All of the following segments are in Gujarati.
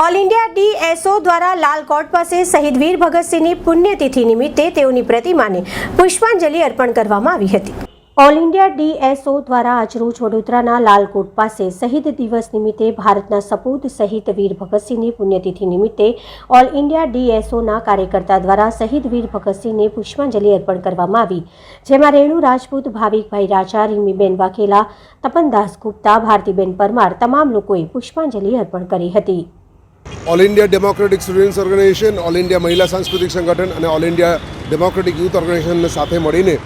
ઓલ ઇન્ડિયા ડીએસઓ દ્વારા લાલ કોટ પાસે શહીદ વીર ભગતસિંહની પુણ્યતિથિ નિમિત્તે તેઓની પ્રતિમાને પુષ્પાંજલિ અર્પણ કરવામાં આવી હતી. ઓલ ઇન્ડિયા ડીએસઓ દ્વારા આજરોજ વડોદરાના લાલકોટ પાસે શહીદ દિવસ નિમિત્તે ભારતના સપૂત શહીદ વીર ભગતસિંહની પુણ્યતિથિ નિમિત્તે ઓલ ઇન્ડિયા ડીએસઓના કાર્યકર્તા દ્વારા શહીદ વીર ભગતસિંહને પુષ્પાંજલિ અર્પણ કરવામાં આવી. જેમાં રેણુ રાજપૂત, ભાવિકભાઈ રાજા, રીમીબેન વાઘેલા, તપનદાસ ગુપ્તા, ભારતીબેન પરમાર તમામ લોકોએ પુષ્પાંજલિ અર્પણ કરી હતી. All India democratic students organisation all India મહિલા સાંસ્કૃતિક સંગઠન અને ઓલ ઇન્ડિયા ડેમોક્રેટિક યુથ ઓર્ગેનાઇઝેશનને સાથે મળીને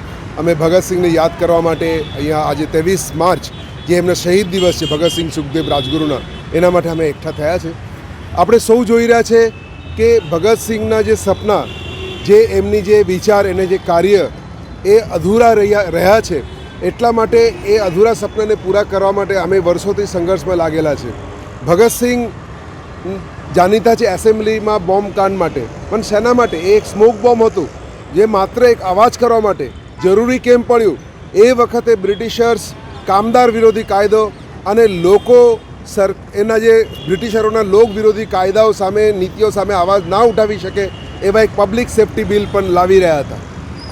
અમે ભગતસિંહને યાદ કરવા માટે અહીંયા આજે ત્રેવીસ માર્ચ, જે એમના શહીદ દિવસ છે ભગતસિંહ સુખદેવ રાજગુરુના, એના માટે અમે એકઠા થયા છે. આપણે સૌ જોઈ રહ્યા છે કે ભગતસિંહના જે સપના, જે એમની જે વિચાર, એને જે કાર્ય, એ અધૂરા રહ્યા રહ્યા છે. એટલા માટે એ અધૂરા સપનાને પૂરા કરવા માટે અમે વર્ષોથી સંઘર્ષમાં લાગેલા છે. ભગતસિંહ જાણીતા છે એસેમ્બલીમાં બોમ્બ કાંડ માટે. પણ શેના માટે? એ એક સ્મોક બોમ્બ હતું, જે માત્ર એક અવાજ કરવા માટે જરૂરી કેમ પડ્યું? એ વખતે બ્રિટિશર્સ, કામદાર વિરોધી કાયદો અને લોકો સર, એના જે બ્રિટિશરોના લોક વિરોધી કાયદાઓ સામે, નીતિઓ સામે અવાજ ના ઉઠાવી શકે એવા એક પબ્લિક સેફ્ટી બિલ પણ લાવી રહ્યા હતા.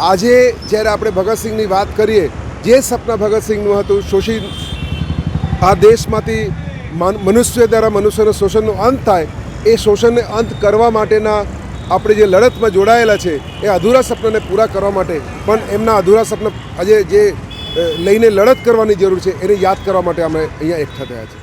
આજે જ્યારે આપણે ભગતસિંહની વાત કરીએ, જે સપના ભગતસિંહનું હતું શોષિત આ દેશમાંથી મનુષ્ય દ્વારા મનુષ્યના શોષણનો અંત થાય એ શોષણને અંત કરવા માટેના આપણે જે લડતમાં જોડાયેલા છે, એ અધૂરા સપનાને પૂરા કરવા માટે, પણ એમના અધૂરા સપના આજે જે લઈને લડત કરવાની જરૂર છે, એને યાદ કરવા માટે અમે અહીંયા એકઠા થયા છે